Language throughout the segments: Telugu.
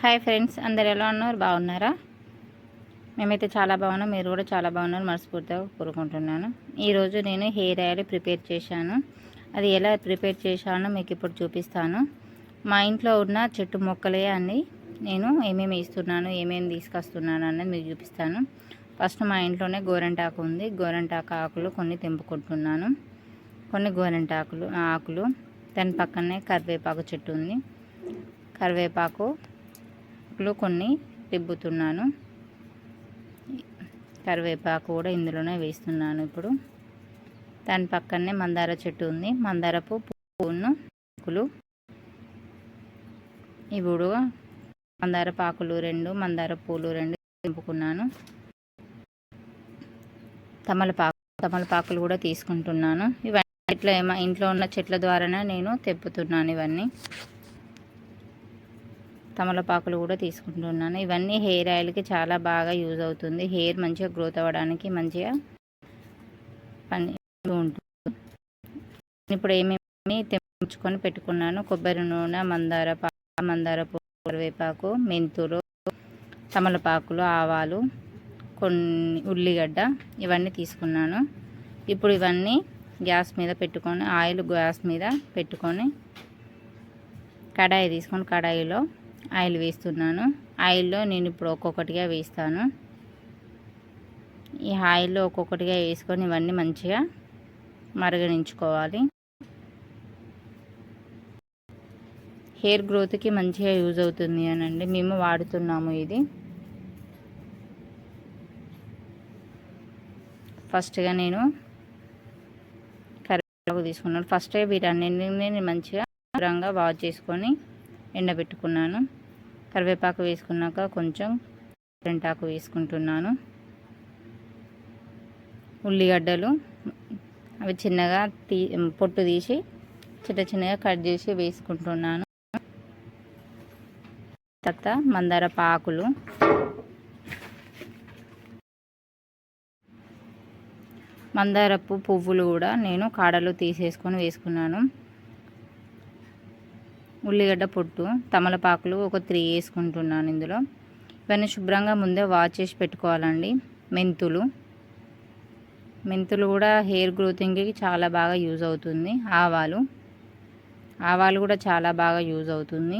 హాయ్ ఫ్రెండ్స్ అందరు ఎలా ఉన్నారు? బాగున్నారా? మేమైతే చాలా బాగున్నాం మీరు కూడా చాలా బాగున్నారు మనస్ఫూర్తిగా కోరుకుంటున్నాను. ఈరోజు నేను హెయిర్ ఆయిల్ ప్రిపేర్ చేశాను. అది ఎలా ప్రిపేర్ చేశానో మీకు ఇప్పుడు చూపిస్తాను. మా ఇంట్లో ఉన్న చెట్టు మొక్కలే అని నేను ఏమేమి ఇస్తున్నాను ఏమేమి తీసుకొస్తున్నాను అనేది మీకు చూపిస్తాను. ఫస్ట్ మా ఇంట్లోనే గోరంటాకు ఉంది. గోరంటాకు ఆకులు కొన్ని తెంపుకుంటున్నాను. కొన్ని గోరంటాకులు ఆకులు. దాని పక్కనే కరివేపాకు చెట్టు ఉంది. కరివేపాకు కొన్ని తిబ్బుతున్నాను కరివేపాకు కూడా ఇందులోనే వేస్తున్నాను ఇప్పుడు. దాని పక్కనే మందార చెట్టు ఉంది. మందారపు పువ్వును పూలు ఇప్పుడు మందార పాకులు రెండు మందార పూలు రెండు తెంపుకున్నాను తమలపాకు తమలపాకులు కూడా తీసుకుంటున్నాను. ఇవన్నీ ఇట్లా ఇంట్లో ఉన్న చెట్ల ద్వారానే నేను తెప్పుతున్నాను ఇవన్నీ. తమలపాకులు కూడా తీసుకుంటున్నాను. ఇవన్నీ హెయిర్ ఆయిల్కి చాలా బాగా యూజ్ అవుతుంది. హెయిర్ మంచిగా గ్రోత్ అవ్వడానికి మంచిగా పని ఉంటుంది. ఇప్పుడు ఏమేమి తెంచుకొని పెట్టుకున్నాను? కొబ్బరి నూనె మందార మందార కరివేపాకు మెంతులు తమలపాకులు ఆవాలు కొన్ని ఉల్లిగడ్డ ఇవన్నీ తీసుకున్నాను. ఇప్పుడు ఇవన్నీ గ్యాస్ మీద పెట్టుకొని ఆయిల్ గ్యాస్ మీద పెట్టుకొని కడాయి తీసుకొని కడాయిలో ఆయిల్ వేస్తున్నాను. ఆయిల్లో నేను ఇప్పుడు ఒక్కొక్కటిగా వేస్తాను. ఈ ఆయిల్లో ఒక్కొక్కటిగా వేసుకొని ఇవన్నీ మంచిగా మరగనించుకోవాలి. హెయిర్ గ్రోత్కి మంచిగా యూజ్ అవుతుంది అనండి. మేము వాడుతున్నాము ఇది. ఫస్ట్గా నేను కరివేపాకు తీసుకున్నాను. ఫస్ట్ వీటన్నింటిని మంచిగా దూరంగా వాష్ చేసుకొని ఎండబెట్టుకున్నాను. కరివేపాకు వేసుకున్నాక కొంచెం కరెంటాకు వేసుకుంటున్నాను. ఉల్లిగడ్డలు అవి చిన్నగా తీ పొట్టు తీసి చిన్న చిన్నగా కట్ చేసి వేసుకుంటున్నాను. తర్వాత మందార పాకులు. మందారపు పువ్వులు కూడా నేను కాడలు తీసేసుకొని వేసుకున్నాను. ఉల్లిగడ్డ పొట్టు తమలపాకులు ఒక త్రీ వేసుకుంటున్నాను ఇందులో. ఇవన్నీ శుభ్రంగా ముందే వాష్ చేసి పెట్టుకోవాలండి. మెంతులు. మెంతులు కూడా హెయిర్ గ్రోతింగ్కి చాలా బాగా యూజ్ అవుతుంది. ఆవాలు. ఆవాలు కూడా చాలా బాగా యూజ్ అవుతుంది.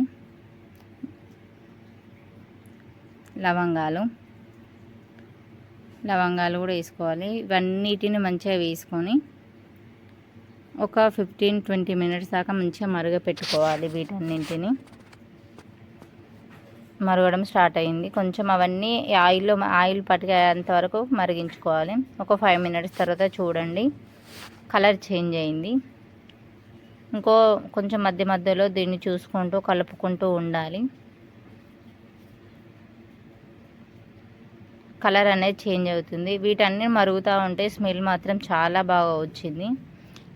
లవంగాలు. లవంగాలు కూడా వేసుకోవాలి. ఇవన్నిటిని మంచిగా వేసుకొని ఒక ఫిఫ్టీన్ ట్వంటీ మినిట్స్ దాకా మంచిగా మరగపెట్టుకోవాలి వీటన్నింటిని. మరగడం స్టార్ట్ అయింది. కొంచెం అవన్నీ ఆయిల్లో ఆయిల్ పట్టుకేంత వరకు మరిగించుకోవాలి. ఒక ఫైవ్ మినిట్స్ తర్వాత చూడండి. కలర్ చేంజ్ అయింది. ఇంకో కొంచెం మధ్య మధ్యలో దీన్ని చూసుకుంటూ కలుపుకుంటూ ఉండాలి. కలర్ అనేది చేంజ్ అవుతుంది. వీటన్నీ మరుగుతూ ఉంటే స్మెల్ మాత్రం చాలా బాగా వచ్చింది.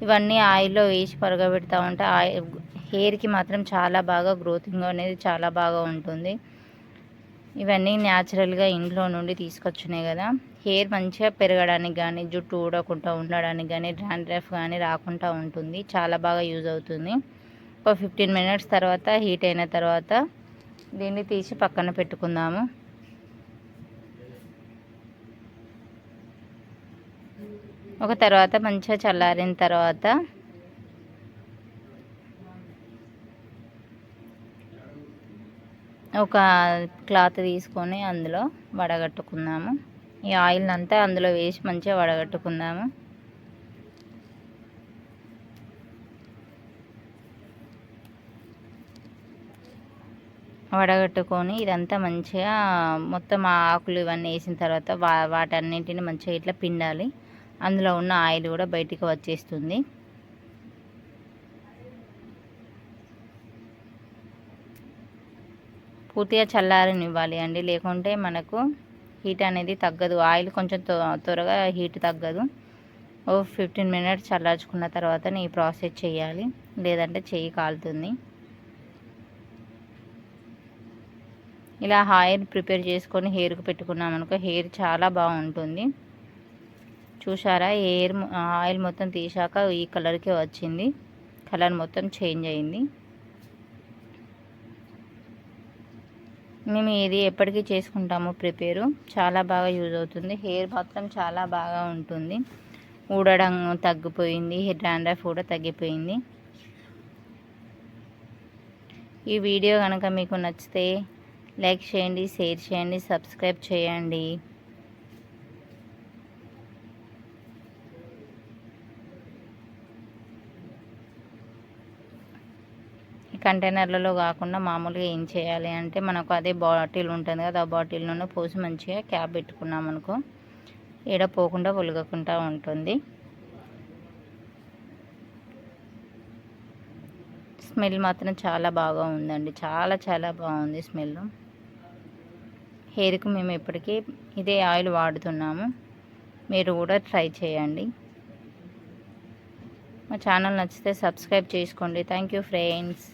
ఇవన్నీ ఆయిల్లో వేసి పరగబెడతా ఉంటే ఆయిల్ హెయిర్కి మాత్రం చాలా బాగా గ్రోతింగ్ అనేది చాలా బాగా ఉంటుంది. ఇవన్నీ న్యాచురల్గా ఇంట్లో నుండి తీసుకొచ్చినాయి కదా. హెయిర్ మంచిగా పెరగడానికి కానీ జుట్టు ఊడకుండా ఉండడానికి కానీ డాండ్రఫ్ కానీ రాకుండా ఉంటుంది. చాలా బాగా యూజ్ అవుతుంది. ఒక ఫిఫ్టీన్ మినిట్స్ తర్వాత హీట్ అయిన తర్వాత దీన్ని తీసి పక్కన పెట్టుకుందాము. ఒక తర్వాత మంచిగా చల్లారిన తర్వాత ఒక క్లాత్ తీసుకొని అందులో వడగట్టుకుందాము. ఈ ఆయిల్ అంతా అందులో వేసి మంచిగా వడగట్టుకుందాము. వడగట్టుకొని ఇదంతా మంచిగా మొత్తం ఆకులు ఇవన్నీ వేసిన తర్వాత వా వాటన్నింటిని మంచిగా ఇట్లా పిండాలి. అందులో ఉన్న ఆయిల్ కూడా బయటికి వచ్చేస్తుంది. పూర్తిగా చల్లారనివ్వాలి అండి. లేకుంటే మనకు హీట్ అనేది తగ్గదు. ఆయిల్ కొంచెం త్వరగా హీట్ తగ్గదు. ఓ ఫిఫ్టీన్ మినిట్స్ చల్లార్చుకున్న తర్వాత ఈ ప్రాసెస్ చేయాలి. లేదంటే చెయ్యి కాలుతుంది. ఇలా ఆయిల్ ప్రిపేర్ చేసుకొని హెయిర్కి పెట్టుకున్నాం అనుకో హెయిర్ చాలా బాగుంటుంది. చూసారా ఎయిర్ ఆయిల్ మొత్తం తీసాక ఈ కలర్కే వచ్చింది. కలర్ మొత్తం చేంజ్ అయింది. మేము ఇది ఎప్పటికీ చేసుకుంటాము ప్రిపేరు. చాలా బాగా యూజ్ అవుతుంది. హెయిర్ మాత్రం చాలా బాగా ఉంటుంది. ఊడడం తగ్గిపోయింది. డాండ్రఫ్ కూడా తగ్గిపోయింది. ఈ వీడియో కనుక మీకు నచ్చితే లైక్ చేయండి షేర్ చేయండి సబ్స్క్రైబ్ చేయండి. కంటైనర్లలో కాకుండా మామూలుగా ఏం చేయాలి అంటే మనకు అదే బాటిల్ ఉంటుంది కదా ఆ బాటిల్లోనే పోసి మంచిగా క్యాప్ పెట్టుకున్నాం అనుకో ఈడ పోకుండా ఒలగకుండా ఉంటుంది. స్మెల్ మాత్రం చాలా బాగా ఉందండి చాలా చాలా బాగుంది స్మెల్. హెయిర్కి మేము ఇప్పటికీ ఇదే ఆయిల్ వాడుతున్నాము మీరు కూడా ట్రై చేయండి. మా ఛానల్ నచ్చితే సబ్స్క్రైబ్ చేసుకోండి. Thank you friends